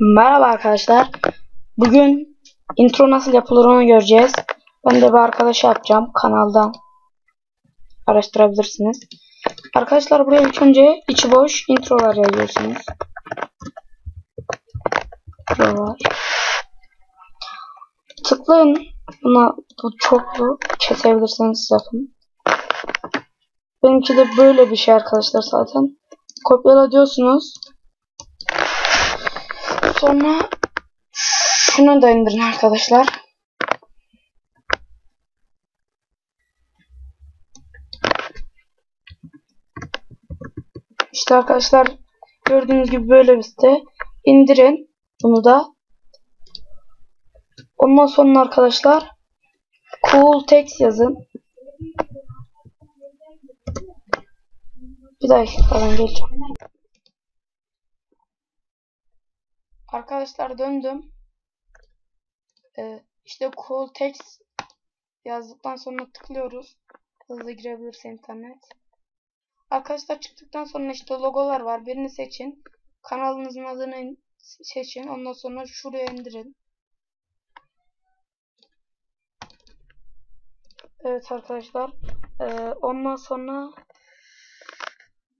Merhaba arkadaşlar. Bugün intro nasıl yapılır onu göreceğiz. Ben de bir arkadaş yapacağım. Kanaldan araştırabilirsiniz. Arkadaşlar buraya ilk önce içi boş introlar yazıyorsunuz. Introlar. Tıklayın. Buna bu çoklu kesebilirsiniz yapın. Benimki de böyle bir şey arkadaşlar zaten. Kopyala diyorsunuz. Sonra şunu da indirin arkadaşlar. İşte arkadaşlar gördüğünüz gibi böyle bir site. İndirin bunu da. Ondan sonra arkadaşlar cool text yazın. Bir dakika ben geleceğim. Arkadaşlar döndüm. Ee, işte cool text yazdıktan sonra tıklıyoruz. Hızlı girebilirse internet. Arkadaşlar çıktıktan sonra işte logolar var. Birini seçin. Kanalınızın adını seçin. Ondan sonra şuraya indirin. Evet arkadaşlar. Ee, ondan sonra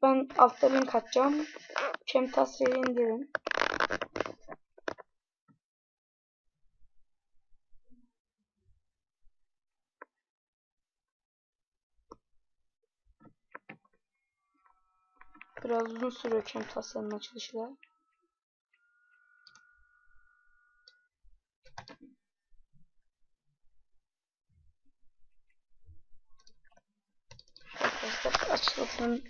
ben altta link atacağım. Camtasia'yı indirin. Biraz uzun sürüyor Camtasia'nın açılışı Arkadaşlar açılışını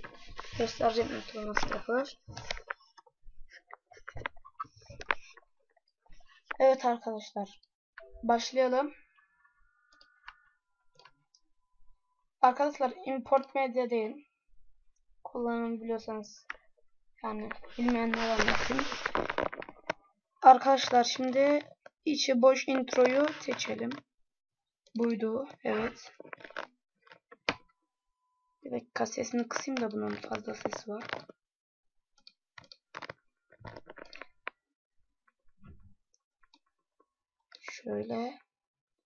göstereceğim nasıl yapılır. Evet arkadaşlar. Başlayalım. Arkadaşlar import medya değil. Kullanım biliyorsanız yani bilmeyenler anlatayım. Arkadaşlar şimdi içi boş introyu seçelim. Buydu. Evet. Bir dakika sesini kısayım da bunun fazla sesi var. Şöyle.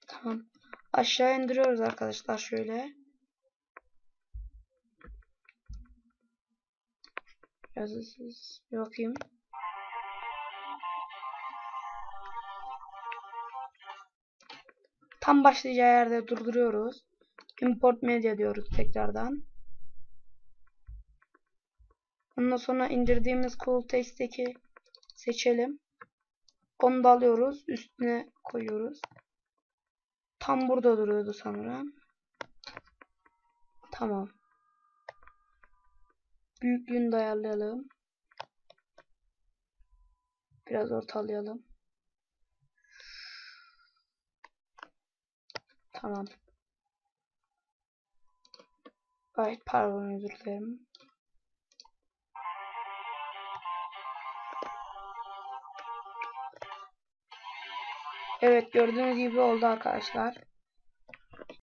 Tamam. Aşağı indiriyoruz arkadaşlar şöyle. Biraz siz bakayım. Tam başlayacağı yerde durduruyoruz. Import media diyoruz tekrardan. Ondan sonra indirdiğimiz cool text'teki seçelim. Onu da alıyoruz. Üstüne koyuyoruz. Tam burada duruyordu sanırım. Tamam. Büyüklüğünü de ayarlayalım. Biraz ortalayalım. Tamam. Ay pardon özür dilerim. Evet gördüğünüz gibi oldu arkadaşlar.